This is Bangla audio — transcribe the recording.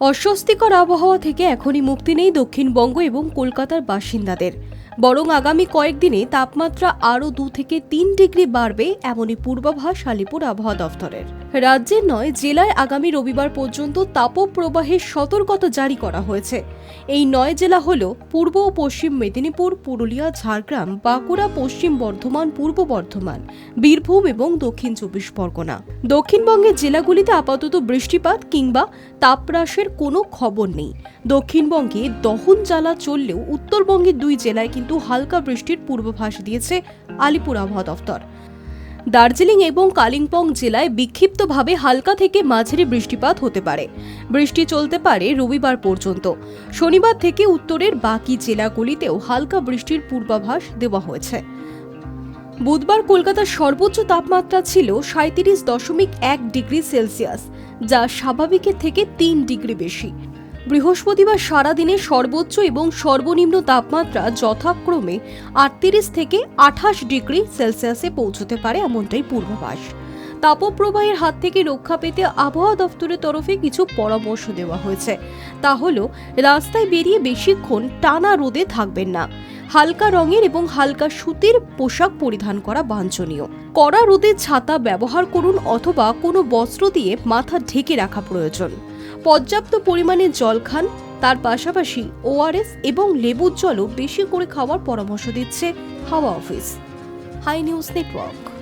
অস্বস্তিকর আবহাওয়া থেকে এখনই মুক্তি নেই দক্ষিণবঙ্গ এবং কলকাতার বাসিন্দাদের। বরং আগামী কয়েকদিনে তাপমাত্রা আরও দু থেকে তিন ডিগ্রি বাড়বে এমনই পূর্বাভাস আলিপুর আবহাওয়া দফতরের। রাজ্যের নয়, জেলায় আগামী রবিবার পর্যন্ত তাপপ্রবাহের সতর্কতা জারি করা হয়েছে। এই নয় জেলা হল পূর্ব ও পশ্চিম মেদিনীপুর, পুরুলিয়া, ঝাড়গ্রাম, বাঁকুড়া, পশ্চিম বর্ধমান, পূর্ব বর্ধমান, বীরভূম এবং দক্ষিণ চব্বিশ পরগনা। দক্ষিণবঙ্গের জেলাগুলিতে আপাতত বৃষ্টিপাত কিংবা তাপহ্রাসের কোনো খবর নেই। দক্ষিণবঙ্গে দহন জ্বালা চললেও উত্তরবঙ্গের দুই জেলায় কিন্তু হালকা বৃষ্টির পূর্বাভাস দিয়েছে আলিপুর আবহাওয়া দফতর। দার্জিলিং এবং কালিম্পং জেলায় বিক্ষিপ্তভাবে হালকা থেকে মাঝারি বৃষ্টিপাত হতে পারে। বৃষ্টি চলতে পারে রবিবার পর্যন্ত। শনিবার থেকে উত্তরের বাকি জেলাগুলিতেও হালকা বৃষ্টির পূর্বাভাস দেওয়া হয়েছে। বুধবার কলকাতার সর্বোচ্চ তাপমাত্রা ছিল সাঁত্রিশ দশমিক এক ডিগ্রি সেলসিয়াস, যা স্বাভাবিকের থেকে তিন ডিগ্রি বেশি। বৃহস্পতিবার সারাদিনে সর্বোচ্চ এবং সর্বনিম্ন তাপমাত্রা যথাক্রমে আটত্রিশ থেকে আঠাশ ডিগ্রি সেলসিয়াসে পৌঁছতে পারে এমনটাই পূর্বাভাস। তাপপ্রবাহের হাত থেকে রক্ষা পেতে আবহাওয়া দফতরের তরফে কিছু পরামর্শ দেওয়া হয়েছে। তা হলো, রাস্তায় বেরিয়ে বেশিক্ষণ টানা রোদে থাকবেন না। হালকা রঙের এবং হালকা সুতির পোশাক পরিধান করা বাঞ্ছনীয়। কড়া রোদে ছাতা ব্যবহার করুন অথবা কোনো বস্ত্র দিয়ে মাথা ঢেকে রাখা প্রয়োজন। পর্যাপ্ত পরিমাণে জল খান, তার পাশাপাশি ওআরএস এবং লেবুর জলও বেশি করে খাওয়ার পরামর্শ দিচ্ছে হাওয়া অফিস। High news network.